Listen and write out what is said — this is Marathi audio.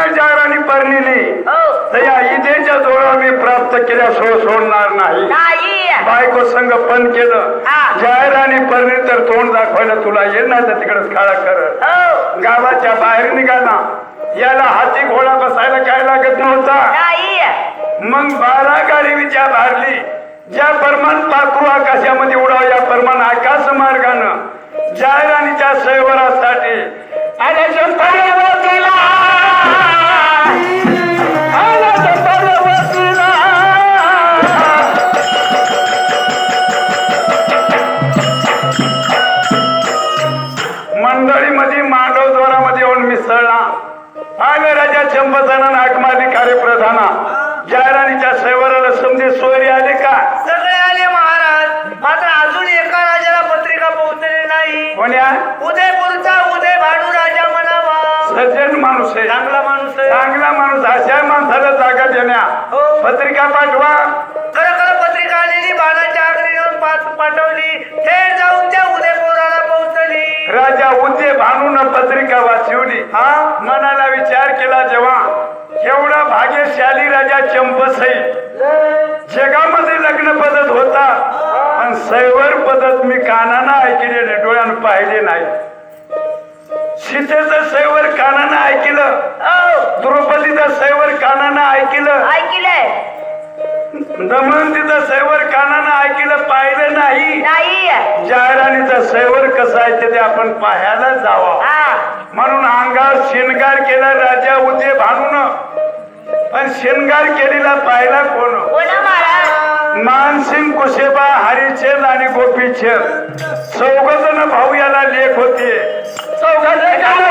म्हणून जागराणी परणिली हो. तर या इजेच्या जोडा मी प्राप्त केल्याशिवाय सोडणार नाही. नाही. बायको संघ पण केलं. हा. जाहीर आणि परणी तर तोंड दाखवायला तुला ना तर तिकडेच काळा कर हो. गावाच्या बाहेर निघाला याला हाती घोडा बसायला काय लागत नव्हता. नाही. मग बारा गाडी विचार भारली. ज्या परमान पाखरू आकाशामध्ये उडाव या परमान आकाश मार्गानं जाहिराणीच्या सैवरासाठी. आल्याच्या मंडळीमध्ये मांडव द्वारामध्ये येऊन मिसळला. आम्ही राजा चंपताना नाक मारली कार्य प्रधाना जाहिराणीच्या सैवराला समजे सोयरी आले का? सगळे आले महाराज. मात्र अजून एका राजाला पत्रिका पोहोचलेली नाही. कोण्या? उदयपूरचा उदय भानू राजा म्हणावा. सज्जन माणूस आहे. चांगला माणूस आहे. चांगला माणूस अशा माणसाला जागा देण्या. हो. पत्रिका पाठवा. खरं खरं पत्रिका आलेली बाणाच्या आगरी येऊन पाठ- पाठवली. थेट हा मनाला विचार केला जेव्हा एवढा भाग्यशाली राजा चंपसई जगामध्ये लग्न पद्धत होता. पण सैवर पद्धत मी कानानं ऐकले नाही डोळ्यानं पाहिले नाही. सीतेचं सैवर कानानं ऐकलं. हो. द्रौपदीचं सैवर कानानं ऐकलं. ऐकलंय. दमयंतीचं सैवर कानानं ऐकलं पाहिलं नाही. जाहिराणीचा सैवर कसा आहे ते आपण पाहायला जावा. म्हणून शिनगार केला राजा उदय भानून. पण शिनगार केलेला पाहिला कोण? मानसिंग कुशेबा हरिचंद आणि गोपीचंद. चौघ जण भाऊ याला लेख होते. चौघ जण